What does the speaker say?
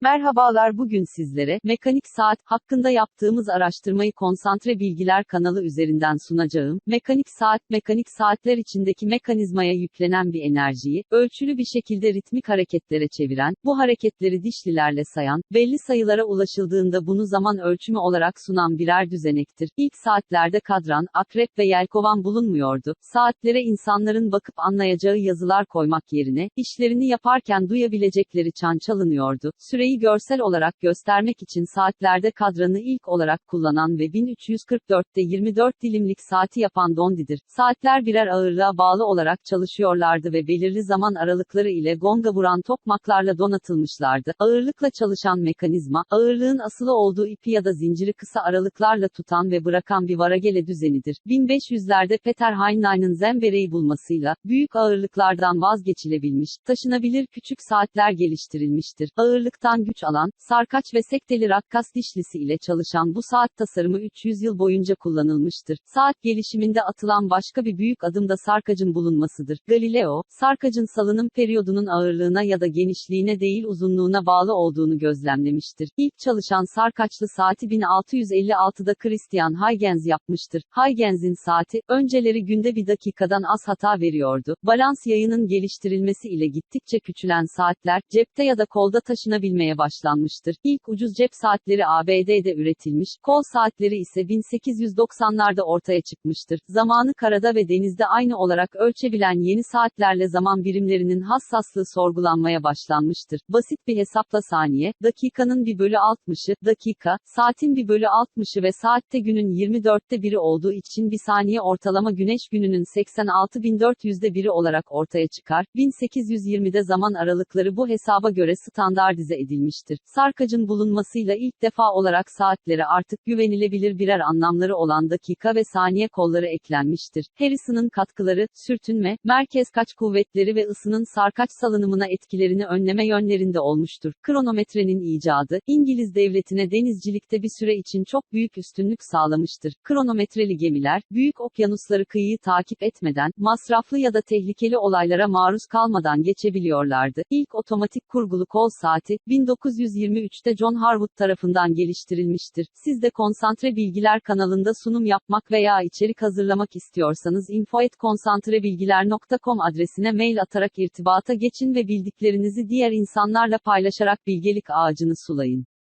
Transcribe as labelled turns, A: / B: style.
A: Merhabalar bugün sizlere, mekanik saat, hakkında yaptığımız araştırmayı Konsantre Bilgiler kanalı üzerinden sunacağım. Mekanik saat, mekanik saatler içindeki mekanizmaya yüklenen bir enerjiyi, ölçülü bir şekilde ritmik hareketlere çeviren, bu hareketleri dişlilerle sayan, belli sayılara ulaşıldığında bunu zaman ölçümü olarak sunan birer düzenektir. İlk saatlerde kadran, akrep ve yelkovan bulunmuyordu. Saatlere insanların bakıp anlayacağı yazılar koymak yerine, işlerini yaparken duyabilecekleri çan çalınıyordu. Süreyi görsel olarak göstermek için saatlerde kadranı ilk olarak kullanan ve 1344'te 24 dilimlik saati yapan Dondi'dir. Saatler birer ağırlığa bağlı olarak çalışıyorlardı ve belirli zaman aralıkları ile gonga vuran tokmaklarla donatılmışlardı. Ağırlıkla çalışan mekanizma, ağırlığın asılı olduğu ipi ya da zinciri kısa aralıklarla tutan ve bırakan bir varagele düzenidir. 1500'lerde Peter Heinlein'ın zembereyi bulmasıyla, büyük ağırlıklardan vazgeçilebilmiş, taşınabilir küçük saatler geliştirilmiştir. Ağırlıktan güç alan, sarkaç ve sekteli rakkas dişlisi ile çalışan bu saat tasarımı 300 yıl boyunca kullanılmıştır. Saat gelişiminde atılan başka bir büyük adım da sarkacın bulunmasıdır. Galileo, sarkacın salınım periyodunun ağırlığına ya da genişliğine değil uzunluğuna bağlı olduğunu gözlemlemiştir. İlk çalışan sarkaçlı saati 1656'da Christian Huygens yapmıştır. Huygens'in saati, önceleri günde bir dakikadan az hata veriyordu. Balans yayının geliştirilmesi ile gittikçe küçülen saatler, cepte ya da kolda taşınabilmeye başlanmıştır. İlk ucuz cep saatleri ABD'de üretilmiş, kol saatleri ise 1890'larda ortaya çıkmıştır. Zamanı karada ve denizde aynı olarak ölçebilen yeni saatlerle zaman birimlerinin hassaslığı sorgulanmaya başlanmıştır. Basit bir hesapla saniye, dakikanın bir bölü 60'ı, dakika, saatin bir bölü 60'ı ve saatte günün 24'te biri olduğu için bir saniye ortalama güneş gününün 86.400'de biri olarak ortaya çıkar. 1820'de zaman aralıkları bu hesaba göre standartize edilmiştir. Sarkacın bulunmasıyla ilk defa olarak saatlere artık güvenilebilir birer anlamları olan dakika ve saniye kolları eklenmiştir. Harrison'ın katkıları, sürtünme, merkez kaç kuvvetleri ve ısının sarkaç salınımına etkilerini önleme yönlerinde olmuştur. Kronometrenin icadı, İngiliz devletine denizcilikte bir süre için çok büyük üstünlük sağlamıştır. Kronometreli gemiler, büyük okyanusları kıyıyı takip etmeden, masraflı ya da tehlikeli olaylara maruz kalmadan geçebiliyorlardı. İlk otomatik kurgulu kol saati, 1923'te John Harwood tarafından geliştirilmiştir. Siz de Konsantre Bilgiler kanalında sunum yapmak veya içerik hazırlamak istiyorsanız info@konsantrebilgiler.com adresine mail atarak irtibata geçin ve bildiklerinizi diğer insanlarla paylaşarak bilgelik ağacını sulayın.